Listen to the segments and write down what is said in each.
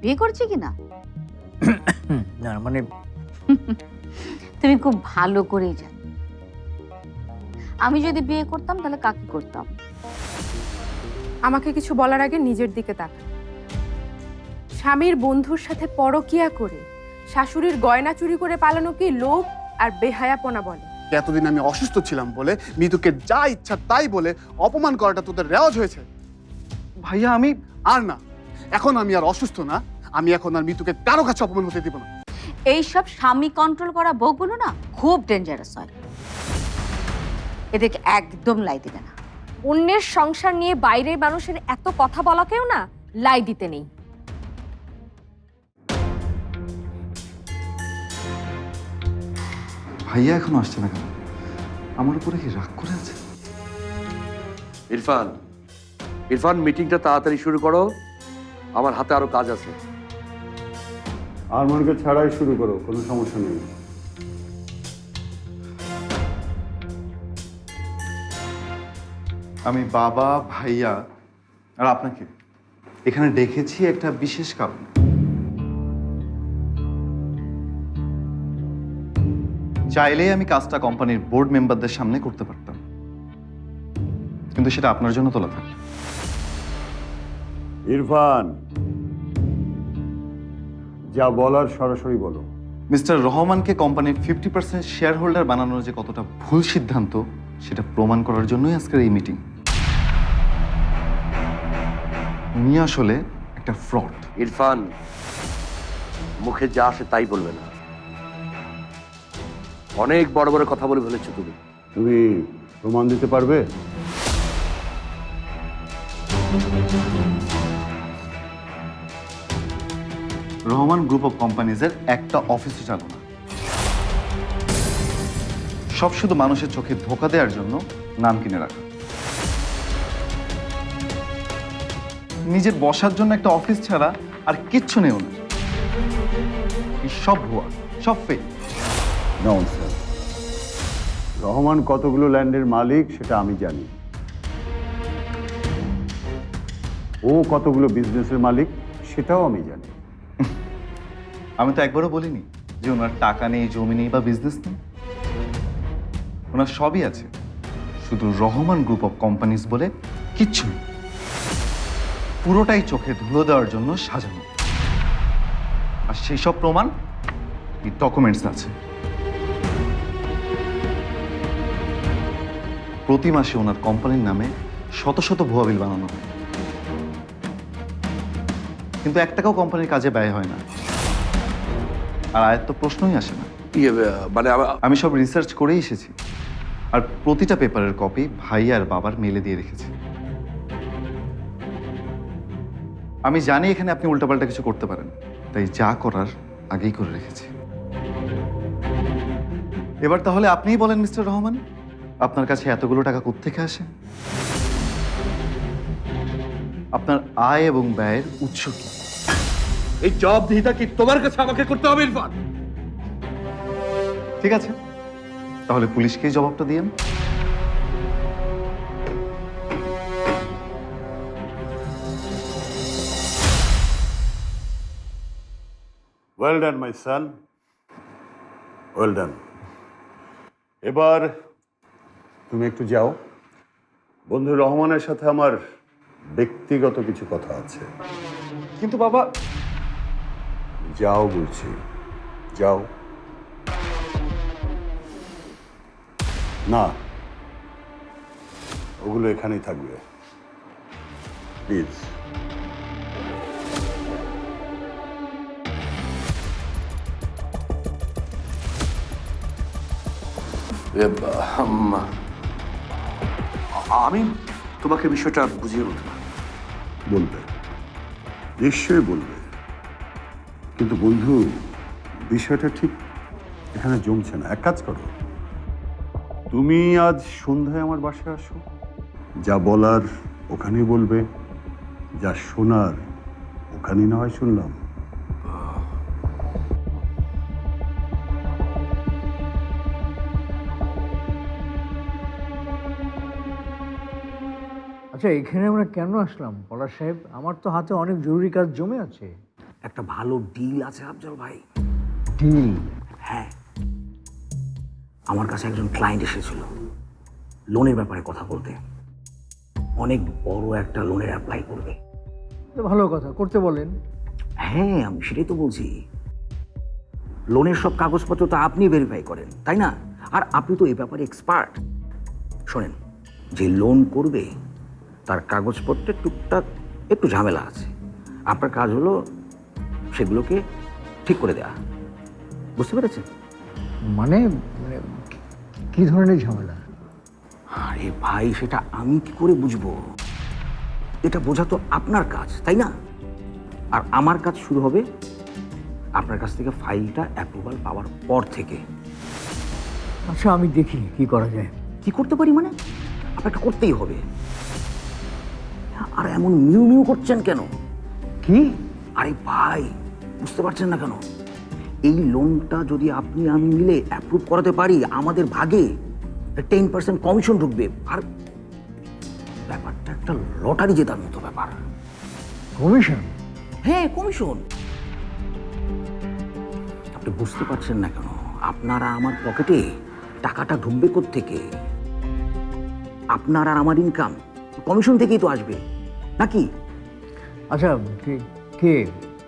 বিয়ে করছি কি না? না মানে তুমি খুব ভালো করেই জানো। আমি যদি বিয়ে করতাম তাহলে কাকে করতাম? আমাকে কিছু বলার আগে নিজের দিকে তাকান স্বামীর বন্ধুর সাথে পরকিয়া করে শাশুড়ির গয়না চুরি করে পালানো কি লোভ আর বেহায়াপনা বলে? এতদিন আমি অসুস্থ ছিলাম বলে মিতুকে যা ইচ্ছা তাই বলে অপমান করাটা তোদের রেওয়াজ হয়েছে। ভাইয়া আমি আর না। এখন আমি আর অসুস্থ না আমি এখন আর মিতুকে কারও কাছে অপমান হতে দিব না। এইসব স্বামী কন্ট্রোল করা বউগুলো না খুব ডেঞ্জারাস হয়। এদেরকে একদম লাই দিবে না। অন্যের সংসার নিয়ে বাইরের মানুষের এত কথা বলাকেও না লাই দিতে নেই। ভাইয়া এখনও আসছে না কেন? আমার উপরে কি রাগ করে আছে? ইরফান ইরফান মিটিংটা তাড়াতাড়ি শুরু করো। আমার হাতে আরও কাজ আছে। আরমানকে ছাড়াই শুরু করো কোনো সমস্যা নেই। আমি বাবা ভাইয়া আর আপনাকে এখানে ডেকেছি একটা বিশেষ কারণ। চাইলেই আমি কাজটা কোম্পানির বোর্ড মেম্বারদের সামনে করতে পারতাম। কিন্তু সেটা আপনার জন্য তোলা থাকে ইরফান যা বলার সরাসরি বলো। মিস্টার রহমানকে কোম্পানির ফিফটি পার্সেন্ট শেয়ার হোল্ডার বানানোর যে কতটা ভুল সিদ্ধান্ত সেটা প্রমাণ করার জন্যই আজকের এই মিটিং। উনি আসলে একটা ফ্রড। ইরফান মুখে যা আসে তাই বলবে না। অনেক বড় বড় কথা বলে ফেলেছো তুমি। তুমি প্রমাণ দিতে পারবে? রহমান গ্রুপ অফ কোম্পানিজের একটা অফিসও চালু না। সব শুধু মানুষের চোখে ধোকা দেওয়ার জন্য নাম কিনে রাখা। নিজের বসার জন্য একটা অফিস ছাড়া আর কিচ্ছু নেই ওনার সব ভুয়া, সব ফেক রহমান কতগুলো ল্যান্ডের মালিক সেটা আমি জানি। ও কতগুলো বিজনেসের মালিক সেটাও আমি জানি। আমি তো একবারও বলিনি যে ওনার টাকা নেই, জমি নেই বা বিজনেস নেই। ওনার সবই আছে। শুধু রহমান গ্রুপ অফ কোম্পানিজ বলে কিচ্ছু পুরোটাই চোখে ধুলো দেওয়ার জন্য সাজানো। আর সেই সব প্রমাণ এই ডকুমেন্টস আছে। প্রতি মাসে ওনার কোম্পানির নামে শত শত ভুয়া বিল বানানো হয়। কিন্তু এক টাকাও কোম্পানির কাজে ব্যয় হয় না। আর আয়ের তো প্রশ্নই আসে না। ইয়ে, মানে আমি সব রিসার্চ করেই এসেছি। আর প্রতিটা পেপারের কপি ভাই আর বাবার মেলে দিয়ে রেখেছি। আমি জানি এখানে আপনি উল্টাপাল্টা কিছু করতে পারেন তাই যা করার আগেই করে রেখেছি। এবার তাহলে আপনিই বলেন মিস্টার রহমান আপনার কাছে এতগুলো টাকা কোত্থেকে আসে? আপনার আয় এবং ব্যয়ের উৎস কি? এই জবাবদিহিতা কি তোমার কাছে আমাকে করতে হবে ইরফান? ঠিক আছে। তাহলে পুলিশকেই জবাবটা দিয়েন ওয়েল ডান মাই সান ওয়েল ডান এবার তুমি একটু যাও। বন্ধু রহমানের সাথে আমার ব্যক্তিগত কিছু কথা আছে। কিন্তু বাবা যাও বলছি যাও। না ওগুলো এখানেই থাকবে। প্লিজ আমি তোমাকে বিষয়টা বুঝিয়ে বলতে। বলবে। নিশ্চয়ই বলবে। কিন্তু বন্ধু, বিষয়টা ঠিক এখানে জমছে না। এক কাজ করো। তুমি আজ সন্ধ্যায় আমার বাসায় আসো। যা বলার ওখানেই বলবে, যা শোনার ওখানেই না হয় শুনলাম। আচ্ছা এখানে আমরা কেন আসলাম? পলাশ সাহেব, আমার তো হাতে অনেক জরুরি কাজ জমে আছে। একটা ভালো ডিল আছে আফজল ভাই। ডিল হ্যাঁ। আমার কাছে একজন ক্লায়েন্ট এসেছিল লোনের ব্যাপারে কথা বলতে। অনেক বড় একটা লোনের অ্যাপ্লাই করবে। ভালো কথা করতে বলেন। হ্যাঁ আমি সেটাই তো বলছি। লোনের সব কাগজপত্র তো আপনি ভেরিফাই করেন তাই না? আর আপনি তো এই ব্যাপারে এক্সপার্ট শোনেন যে লোন করবে তার কাগজপত্রে টুকটাক একটু ঝামেলা আছে। আপনার কাজ হলো সেগুলোকে ঠিক করে দেওয়া বুঝতে পেরেছেন? মানে মানে কি ধরনের ঝামেলা? আরে ভাই সেটা আমি কি করে বুঝব? এটা বোঝা তো আপনার কাজ তাই না? আর আমার কাজ শুরু হবে আপনার কাছ থেকে ফাইলটা অ্যাপ্রুভাল পাওয়ার পর থেকে। আচ্ছা আমি দেখি কি করা যায়। কি করতে পারি মানে? আপনাকে করতেই হবে। আর এমন মিউ মিউ করছেন কেন? কি? আরে ভাই বুঝতে পারছেন না কেন? এই লোনটা যদি আপনি আমি মিলে অ্যাপ্রুভ করাতে পারি আমাদের ভাগে টেন পার্সেন্ট কমিশন ঢুকবে। আর ব্যাপারটা একটা লটারি জেতার মতো ব্যাপার। কমিশন হ্যাঁ কমিশন আপনি বুঝতে পারছেন না কেন? আপনারা আমার পকেটে টাকাটা ঢুকবে থেকে আপনার আর আমার ইনকাম কমিশন থেকেই তো আসবে। নাকি? আচ্ছা কে?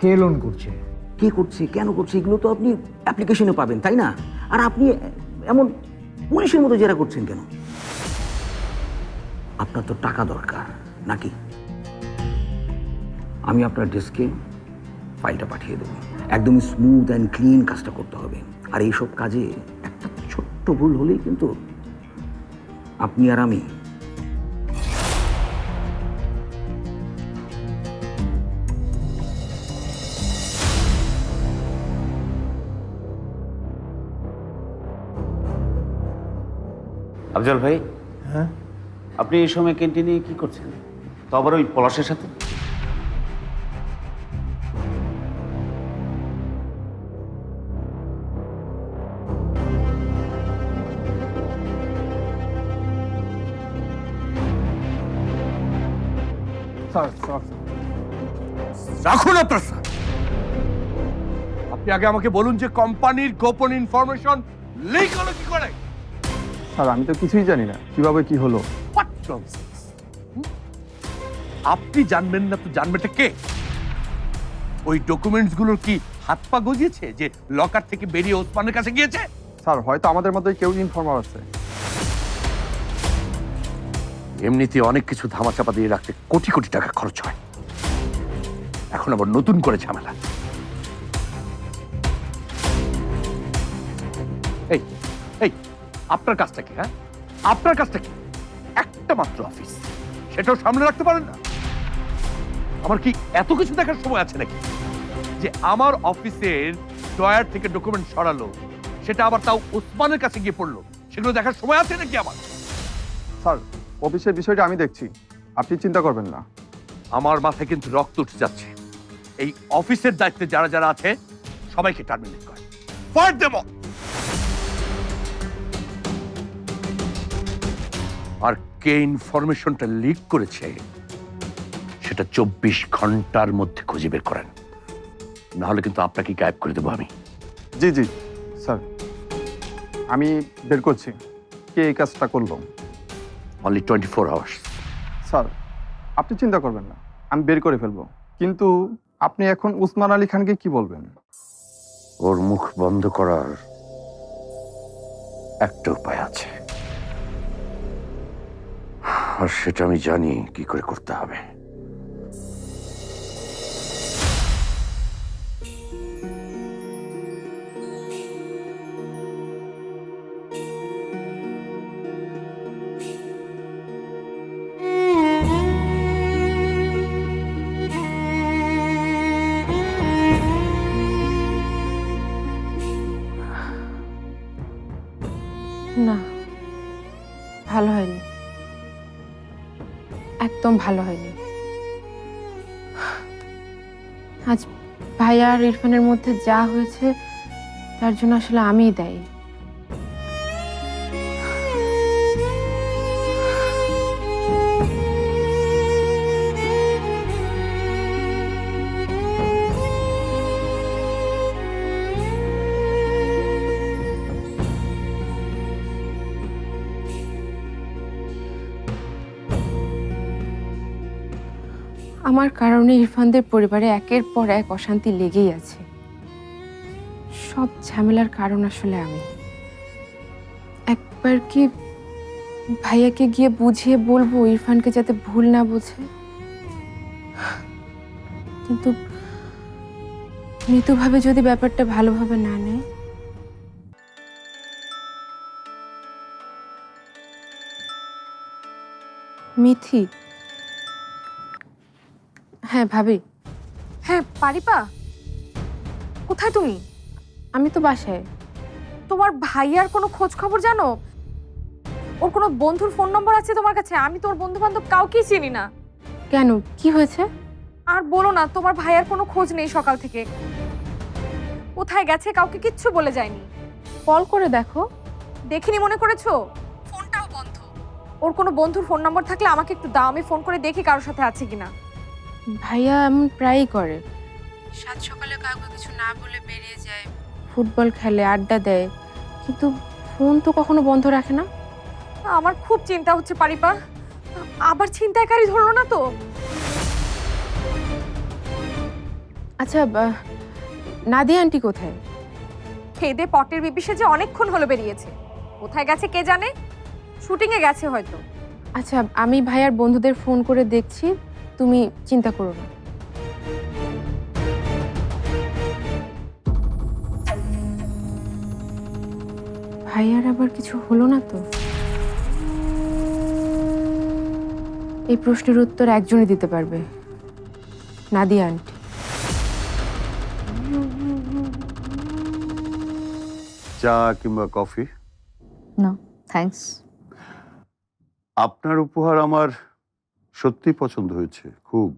কে লোন করছে? কে করছে, কেন করছে, এগুলো তো আপনি অ্যাপ্লিকেশনে পাবেন, তাই না? আর আপনি এমন পুলিশের মতো জেরা করছেন কেন? আপনার তো টাকা দরকার, নাকি? আমি আপনার ডেস্কে ফাইলটা পাঠিয়ে দেবো। একদমই স্মুথ অ্যান্ড ক্লিন কাজটা করতে হবে। আর এইসব কাজে একটা ছোট্ট ভুল হলেই কিন্তু আপনি আর আমি আফজল ভাই হ্যাঁ? আপনি এই সময় ক্যান্টিনে কি করছেন? তো আবার ওই পলাশের সাথে? রাখুন আপনার স্যার। আপনি আগে আমাকে বলুন যে কোম্পানির গোপন ইনফরমেশন লিক হলো কি করে? স্যার আমি তো কিছুই জানি না। কীভাবে কি হলো? What nonsense! হুম? আপনি জানবেন না তো জানবেটা কে? ওই ডকুমেন্টসগুলোর কি হাত পা গজিয়েছে যে লকার থেকে বেরিয়ে ওসমানের কাছে গিয়েছে? স্যার হয়তো আমাদের মধ্যে কেউ ইনফর্মার আছে। এমনিতে অনেক কিছু ধামাচাপা দিয়ে রাখতে কোটি কোটি টাকা খরচ হয়। এখন আবার নতুন করে ঝামেলা। এই এই আপনার কাজটা কি হ্যাঁ? আপনার কাজটা কি? একটা মাত্র অফিস সেটাও সামনে রাখতে পারেন না? আমার কি এত কিছু দেখার সময় আছে নাকি? যে আমার অফিসের ডয়ার থেকে ডকুমেন্ট সরালো সেটা আবার তাও ওসমানের কাছে গিয়ে পড়ল সেগুলো দেখার সময় আছে নাকি আমার? স্যার অফিসের বিষয়টা আমি দেখছি। আপনি চিন্তা করবেন না। আমার মাথায় কিন্তু রক্ত উঠে যাচ্ছে। এই অফিসের দায়িত্বে যারা যারা আছে সবাইকে টার্মিনেট করে ফর দেব আর কে ইনফরমেশনটা লিক করেছে সেটা চব্বিশ ঘণ্টার মধ্যে খুঁজে বের করেন। না হলে কিন্তু আপনাকে গায়েব করে দেবো আমি। জি জি স্যার। আমি বের করছি। কে এই কাজটা করল? Only twenty four hours sir আপনি চিন্তা করবেন না। আমি বের করে ফেলব। কিন্তু আপনি এখন উসমান আলী খানকে কি বলবেন? ওর মুখ বন্ধ করার একটা উপায় আছে। আর সেটা আমি জানি কি করে করতে হবে। না ভালো হয়নি। একদম ভালো হয়নি। আজ ভাইয়া আর ইরফানের মধ্যে যা হয়েছে, তার জন্য আসলে আমিই দায়ী। আমার কারণে ইরফানদের পরিবারে একের পর এক অশান্তি লেগেই আছে। সব ঝামেলার কারণ আসলে আমি। একবার কি ভাইয়াকে গিয়ে বুঝিয়ে বলব ইরফানকে যাতে ভুল না বোঝে? কিন্তু মৃতুভাবে যদি ব্যাপারটা ভালোভাবে না নেয়? মিথি হ্যাঁ ভাবি। হ্যাঁ পারিপা। কোথায় তুমি? আমি তো বাসায়। তোমার ভাইয়ার কোনো খোঁজ খবর জানো? ওর কোনো বন্ধুর ফোন নম্বর আছে তোমার কাছে? আমি তোর বন্ধু বান্ধব কাউকেই চিনি না। কেন? কি হয়েছে? আর বলো না তোমার ভাইয়ার কোনো খোঁজ নেই সকাল থেকে। কোথায় গেছে কাউকে কিচ্ছু বলে যায়নি। কল করে দেখো। দেখিনি মনে করেছ? ফোনটাও বন্ধ। ওর কোনো বন্ধুর ফোন নম্বর থাকলে আমাকে একটু দাও আমি ফোন করে দেখি কারোর সাথে আছে কিনা। ভাইয়া এমন প্রায়ই করে। সাত সকালে কাউকে কিছু না বলে বেরিয়ে যায়। ফুটবল খেলে আড্ডা দেয়। কিন্তু ফোন তো কখনো বন্ধ রাখে না। আমার খুব চিন্তা হচ্ছে পারিপা। আবার ছিনতাইকারী ধরলো না তো? আচ্ছা নাদিয়া আন্টি কোথায়? খেদে পটের বিপিসে যে অনেকক্ষণ হলো বেরিয়েছে। কোথায় গেছে কে জানে? শুটিংয়ে গেছে হয়তো। আচ্ছা আমি ভাইয়ার বন্ধুদের ফোন করে দেখছি। তুমি চিন্তা করো না। ভাইয়ার আবার কিছু হলো না তো? এই প্রশ্নের উত্তর একজনই দিতে পারবে। নাদিয়া আন্টি। চা কিংবা কফি? না থ্যাঙ্কস আপনার উপহার আমার সত্যি পছন্দ হয়েছে খুব।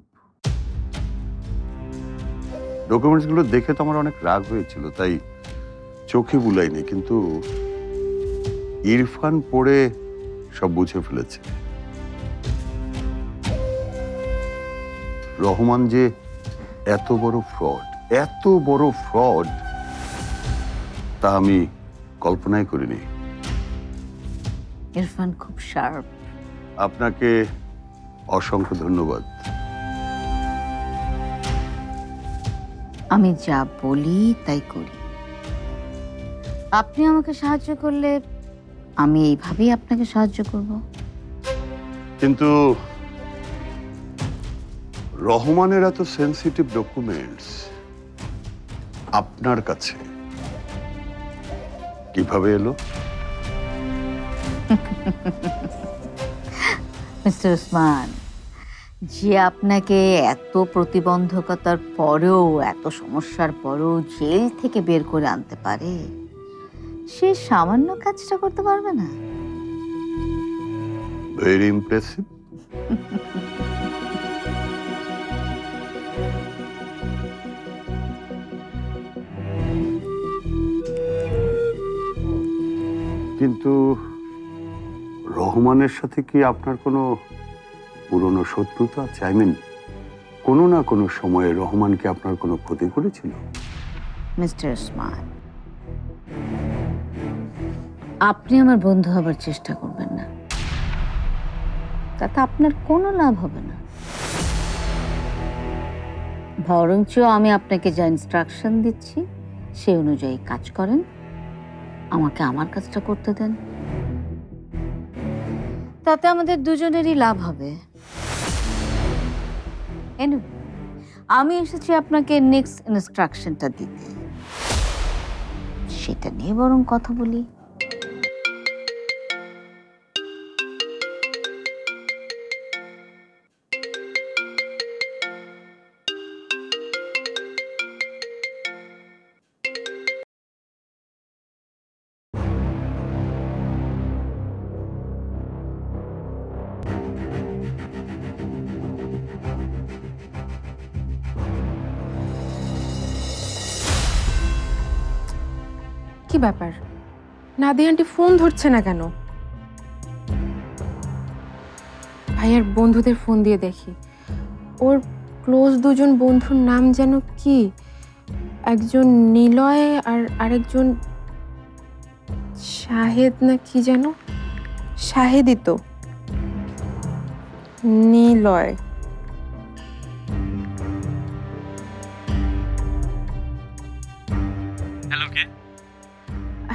ডকুমেন্টসগুলো দেখে তো আমার অনেক রাগ হয়েছিল তাই চোখে বুলাইনি কিন্তু ইরফান পড়ে সব বুঝে ফেলেছে। রহমান যে এত বড় ফ্রড এত বড় ফ্রড তা আমি কল্পনাই করিনি। ইরফান খুব শার্প আপনাকে অসংখ্য ধন্যবাদ। আমি যা বলি তাই করি। আপনি আমাকে সাহায্য করলে আমি এইভাবেই আপনাকে সাহায্য করব। কিন্তু রহমানের এত সেন্সিটিভ ডকুমেন্টস আপনার কাছে কীভাবে এলো? মিস্টার উসমান যে আপনাকে এত প্রতিবন্ধকতার পরেও, এত সমস্যার পরেও জেল থেকে বের করে আনতে পারে, সে সামান্য কাজটা করতে পারবে না? ভেরি ইমপ্রেসিভ কিন্তু রহমানের সাথে কি আপনার কোনো পুরনো শত্রুতা আছে? আই মিন কোনো না কোনো সময়ে রহমান কি আপনার কোনো ক্ষতি করেছিল? মিস্টার আপনি আমার বন্ধু হবার চেষ্টা করবেন না। তাতে আপনার কোনো লাভ হবে না। বরঞ্চ আমি আপনাকে যা ইনস্ট্রাকশন দিচ্ছি সেই অনুযায়ী কাজ করেন। আমাকে আমার কাজটা করতে দেন। তাতে আমাদের দুজনেরই লাভ হবে। আমি এসেছি আপনাকে নেক্সট ইনস্ট্রাকশনটা দিতে। সেটা নিয়ে বরং কথা বলি। কি ব্যাপার? নাদিয়া আন্টি ফোন ধরছে না কেন? ভাইয়ার বন্ধুদের ফোন দিয়ে দেখি। ওর ক্লোজ দুজন বন্ধুর নাম যেন কি? একজন নিলয় আর আরেকজন শাহেদ না কি যেন? শাহেদই তো। নিলয়।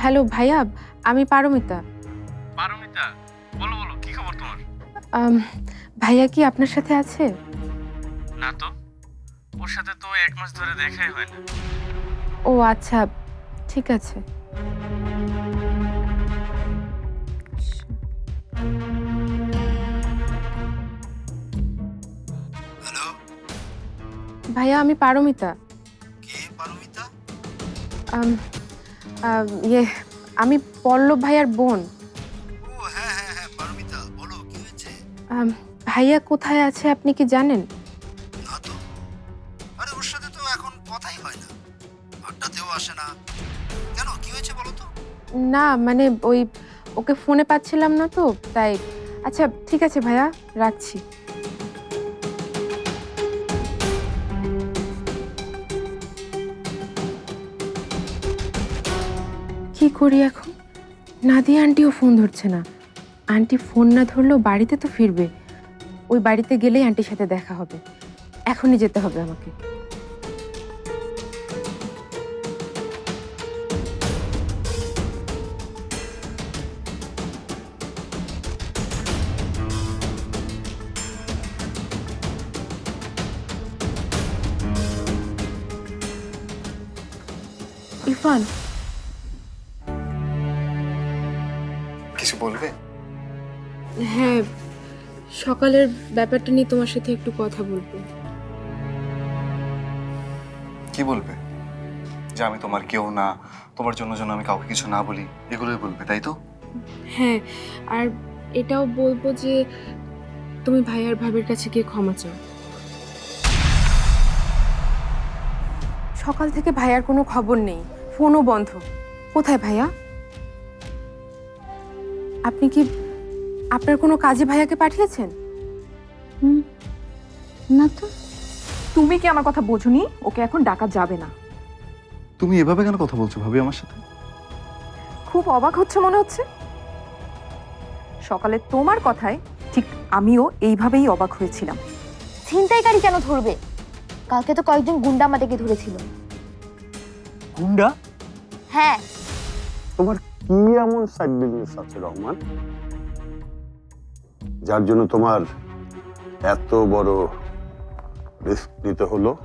হ্যালো ভাইয়া আমি পারমিতা। পারমিতা বলো বলো কি খবর তোমার? ভাইয়া কি আপনার সাথে আছে? না তো ওর সাথে তো এক মাস ধরে দেখাই হয় না। ও আচ্ছা ঠিক আছে। হ্যালো? ভাইয়া আমি পারমিতা। কে পারমিতা? ইয়ে আমি পল্লব ভাইয়ার বোন। ও হ্যাঁ হ্যাঁ হ্যাঁ পারমিতা বলো কি হয়েছে? আম, ভাইয়া কোথায় আছে আপনি কি জানেন? না তো। আরে ওর সাথে তো এখন কথাই হয় না। আড্ডাতেও আসে না। কেন কি হয়েছে বলো তো? না মানে ওই ওকে ফোনে পাচ্ছিলাম না তো তাই। আচ্ছা ঠিক আছে ভাইয়া রাখছি। করি এখন? নাদিয়া আন্টিও ফোন ধরছে না। আন্টি ফোন না ধরলেও বাড়িতে তো ফিরবে। ওই বাড়িতে গেলেই আন্টির সাথে দেখা হবে। এখনই যেতে হবে আমাকে। ইরফান সকালের ব্যাপারটা নিয়ে তোমার সাথে একটু কথা বলব। কি বলবে? যে আমি তোমার কেউ না তোমার জন্য যেন আমি কাউকে কিছু না বলি এগুলোই বলবে তাই তো? হ্যাঁ আর এটাও বলব যে তুমি ভাই আর ভাবির কাছে গিয়ে ক্ষমা চাও। সকাল থেকে ভাইয়ার কোনো খবর নেই ফোনও বন্ধ। কোথায় ভাইয়া? আপনি কি আপনার কোনো কাজে ভাইয়াকে পাঠিয়েছেন? না তো। তুমি কি আমার কথা বোঝুনি? ওকে এখন ডাকা যাবে না। তুমি এভাবে কেন কথা বলছো ভাবি আমার সাথে? খুব অবাক হচ্ছে মনে হচ্ছে। সকালে তোমার কথায় ঠিক আমিও এইভাবেই অবাক হয়েছিলাম। ছিনতাইকারী কেন ধরবে? কালকে তো কয়েকজন গুন্ডা আমাদেরকে ধরেছিল। গুন্ডা? হ্যাঁ। তোমার কি এমন সাইড বিজনেস আছে রহমান? যার জন্য তোমার এত বড় রিস্ক নিতে হলো।